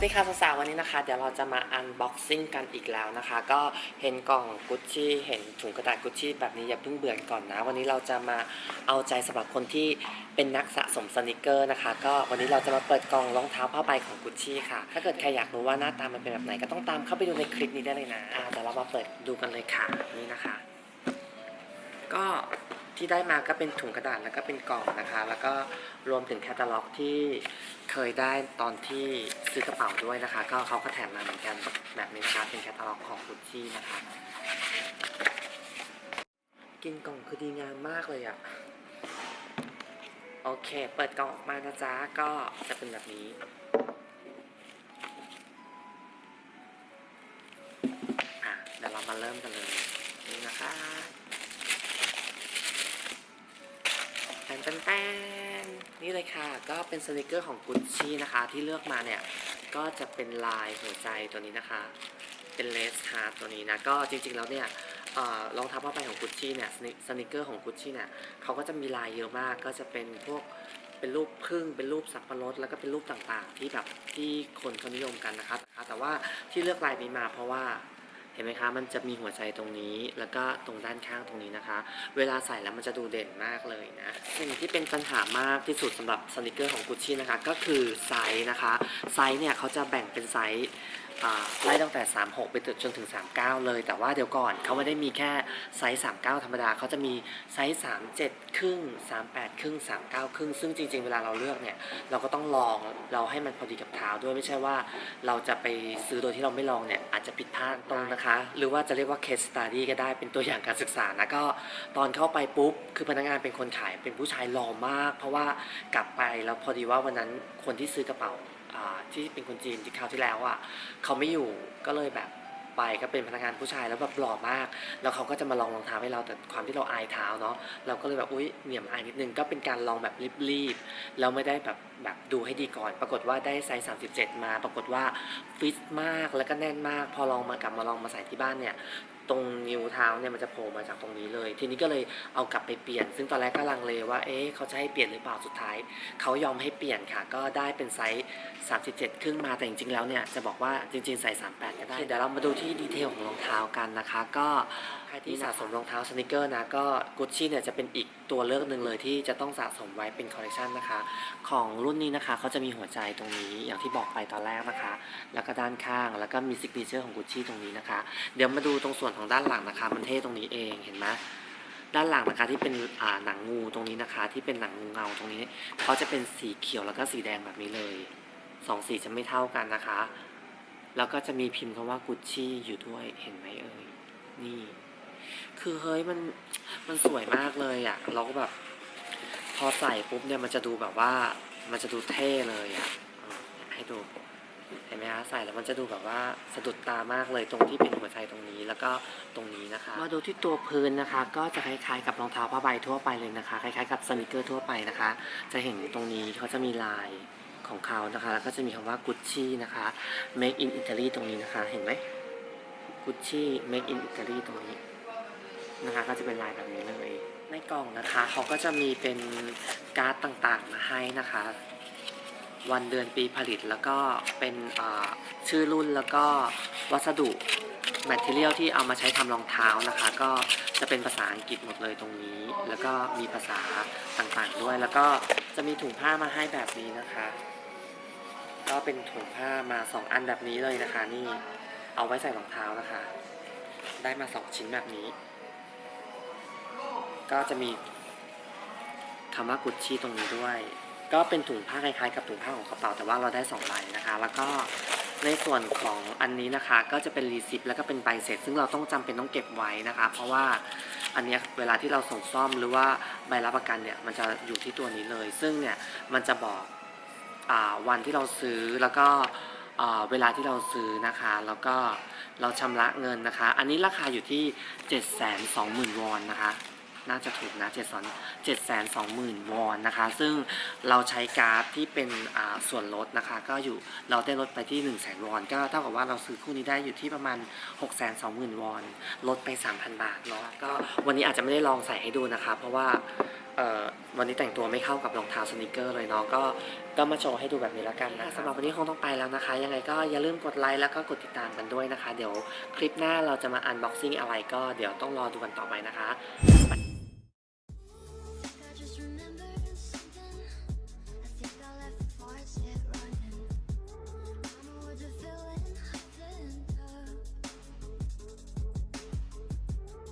วัสดีค่ะสาวๆวันนี้นะคะ เดี๋ยวเราจะมาอันบ็อกซิ่งกันอีกแล้วนะคะ ก็เห็นกล่องกุชชี่เห็นถุงกระดาษกุชชี่แบบนี้อย่าเพิ่งเบื่อก่อนนะ วันนี้เราจะมาเอาใจสำหรับคนที่เป็นนักสะสมสนิเกอร์นะคะ ก็วันนี้เราจะมาเปิดกล่องรองเท้าผ้าใบของกุชชี่ค่ะ ถ้าเกิดใครอยากรู้ว่าหน้าตามันเป็นแบบไหนก็ต้องตามเข้าไปดูในคลิปนี้ได้เลยนะอ่าเดี๋ยวเรามาเปิดดูกันเลยค่ะนี่นะคะ ก็ ที่ได้มาก็เป็นถุงกระดาษแล้วก็เป็นกล่องนะคะ แล้วก็รวมถึงแคตตาล็อกที่เคยได้ตอนที่ซื้อกระเป๋าด้วยนะคะ ก็เขาก็แถมมาเหมือนกันแบบนี้นะคะ เป็นแคตตาล็อกของกุชชี่นะคะ กินกล่องคือดีงามมากเลยอะโอเค เปิดกล่องออกมานะจ๊ะ ก็จะเป็นแบบนี้ อะ เดี๋ยวเรามาเริ่มกันเลย นี่นะคะ ตนแตนแตนนี่เลยค่ะ ก็เป็นสนิเกอร์ของกุชชี่นะคะ ที่เลือกมาเนี่ย ก็จะเป็นลายหัวใจตัวนี้นะคะ เป็นเลสฮาร์ตัวนี้นะ ก็จริงๆแล้วเนี่ยเอ่อรองเท้าผ้าใบของกุชชี่เนี่ยสนิเกอร์ของกุชชี่เนี่ยเขาก็จะมีลายเยอะมาก ก็จะเป็นพวกเป็นรูปพึ่งเป็นรูปสับปะรดแล้วก็เป็นรูปต่างๆ ที่แบบที่คนเขานิยมกันนะคะแต่ว่าที่เลือกลายนี้มาเพราะว่า ห็นไหมคะ มันจะมีหัวใจตรงนี้ แล้วก็ตรงด้านข้างตรงนี้นะคะ เวลาใส่แล้วมันจะดูเด่นมากเลยนะสิ่งที่เป็นปัญหามากที่สุดสำหรับสนิเกอร์ของกุชชี่นะคะ ก็คือไซส์นะคะ ไซส์เนี่ยเขาจะแบ่งเป็นไซส์ ไล่ตั้งแต่ 36 ไปจนถึง 39 เลย แต่ว่าเดี๋ยวก่อนเขาไม่ได้มีแค่ไซส์ 39 ธรรมดาเขาจะมีไซส์ 37 ครึ่ง 38 ครึ่ง 39 ครึ่ง ซึ่งจริง ๆ เวลาเราเลือกเนี่ย เราก็ต้องลองเราให้มันพอดีกับเท้าด้วยไม่ใช่ว่าเราจะไปซื้อโดยที่เราไม่ลองเนี่ย อาจจะผิดพลาดตรงนะคะ หรือว่าจะเรียกว่า case study ก็ได้เป็นตัวอย่างการศึกษานะก็ตอนเข้าไปปุ๊บคือพนักงานเป็นคนขายเป็นผู้ชายหล่อมาก เพราะว่ากลับไปแล้วพอดีว่าวันนั้นคนที่ซื้อกระเป๋าอ่า ที่เป็นคนจีนที่คราวที่แล้วอะเขาไม่อยู่ก็เลยแบบไปก็เป็นพนักงานผู้ชายแล้วแบบหล่อมาก แล้วเขาก็จะมาลองรองเท้าให้เราแต่ความที่เราอายเท้าเนาะเราก็เลยแบบอุ้ยเหนียมอายนิดนึงก็เป็นการลองแบบรีบๆแล้วไม่ได้แบบแบบดูให้ดีก่อน ปรากฏว่าได้ไซส์37 มา ปรากฏว่าฟิตมากแล้วก็แน่นมาก พอลองมากลับมาลองมาใส่ที่บ้านเนี่ย ตรงนิ้วเท้าเนี่ยมันจะโผล่มาจากตรงนี้เลย ทีนี้ก็เลยเอากลับไปเปลี่ยน ซึ่งตอนแรกก็ลังเลว่าเอ๊ะเขาจะให้เปลี่ยนหรือเปล่าสุดท้ายเขายอมให้เปลี่ยนค่ะ ก็ได้เป็นไซส์37 ครึ่งมาแต่จริงๆแล้วเนี่ยจะบอกว่าจริงๆใส่38ก็ได้เดี๋ยวเรามาดูที่ดีเทลของรองเท้ากันนะคะ ก็ใครที่สะสมรองเท้าสนิเกอร์นะก็กุชชี่เนี่ยจะเป็นอีกตัวเลือกหนึ่งเลยที่จะต้องสะสมไว้เป็นคอลเลคชันนะคะ ของรุ่นนี้นะคะเขาจะมีหัวใจตรงนี้อย่างที่บอกไปตอนแรกนะคะ แล้วก็ด้านข้างแล้วก็มีซิกเนเจอร์ของกุชชี่ตรงนี้นะคะ เดี๋ยวมาดูตรงส่วนของด้านหลังนะคะ มันเท่ตรงนี้เองเห็นไหมด้านหลังนะคะที่เป็นอ่าหนังงูตรงนี้นะคะ ที่เป็นหนังงูเงาตรงนี้เขาจะเป็นสีเขียวแล้วก็สีแดงแบบนี้เลยสองสีจะไม่เท่ากันนะคะ แล้วก็จะมีพิมพ์คำว่ากุชชี่อยู่ด้วยเห็นไหมเอ่ยนี่ คือเฮ้ยมันมันสวยมากเลยอะ่ะเราก็แบบพอใส่ปุ๊บเนี่ยมันจะดูแบบว่า มันจะดูเท่เลยอะ่ะให้ดู เห็นไหมคะใส่แล้วมันจะดูแบบว่าสะดุดตามากเลยตรงที่เป็นหัวใจตรงนี้แล้วก็ตรงนี้นะคะ มาดูที่ตัวพื้นนะคะ ก็จะคล้ายๆกับรองเท้าผ้าใบทั่วไปเลยนะคะ คล้ายๆกับสนิเกอร์ทั่วไปนะคะ จะเห็นตรงนี้เขาจะมีลายของเขานะคะ แล้วก็จะมีคำว่ากุชชี่นะคะ make in Italy ตรงนี้นะคะ เห็นไหมกุชชี่ make in Italy ตรงนี้นะคะ ก็จะเป็นลายแบบนี้เลยในกล่องนะคะเขาก็จะมีเป็นการ์ดต่างๆมาให้นะคะ วันเดือนปีผลิตแล้วก็เป็นชื่อรุ่นแล้วก็วัสดุแมทเทียลที่เอามาใช้ทำรองเท้านะคะ ก็จะเป็นภาษาอังกฤษหมดเลยตรงนี้ แล้วก็มีภาษาต่างๆด้วย แล้วก็จะมีถุงผ้ามาให้แบบนี้นะคะ ก็เป็นถุงผ้ามาสองอันแบบนี้เลยนะคะ นี่เอาไว้ใส่รองเท้านะคะ ได้มาสองชิ้นแบบนี้ ก็จะมีคำว่ากุชชี่ตรงนี้ด้วย ก็เป็นถุงผ้าคล้ายๆกับถุงผ้าของกระเป๋าแต่ว่าเราได้สองใบนะคะ แล้วก็ในส่วนของอันนี้นะคะ ก็จะเป็นรีซิปแล้วก็เป็นใบเสร็จ ซึ่งเราต้องจำเป็นต้องเก็บไว้นะคะ เพราะว่าอันเนี้ยเวลาที่เราส่งซ่อมหรือว่าใบรับประกันเนี่ยมันจะอยู่ที่ตัวนี้เลย ซึ่งเนี่ยมันจะบอกอ่าวันที่เราซื้อแล้วก็อ่าเวลาที่เราซื้อนะคะ แล้วก็เราชำระเงินนะคะ อันนี้ราคาอยู่ที่ 720,000 วอนนะคะ น่าจะถูกนะ7 2 7 2 0 0 0วอนนะคะ ซึ่งเราใช้การ์ดที่เป็นอ่าส่วนลดนะคะ ก็อยู่เราได้ลดไปที่ 1 0 0 0 0แวอน ก็เท่ากับว่าเราซื้อคู่นี้ได้อยู่ที่ประมาณ 6 2 0 0 0 0วอน ลดไป 3,000 บาทเนาะ ก็วันนี้อาจจะไม่ได้ลองใส่ให้ดูนะคะ เพราะว่าเอ่อวันนี้แต่งตัวไม่เข้ากับรองเท้าสนิเกอร์เลยเนาะก็ก็มาโชว์ให้ดูแบบนี้แล้วกันนะสำหรับวันนี้คงต้องไปแล้วนะคะ ยังไงก็อย่าลืมกดไลค์แล้วก็กดติดตามกันด้วยนะคะ เดี๋ยวคลิปหน้าเราจะมาอันบ็อกซิ่งอะไรก็เดี๋ยวต้องรอดูกันต่อไปนะคะ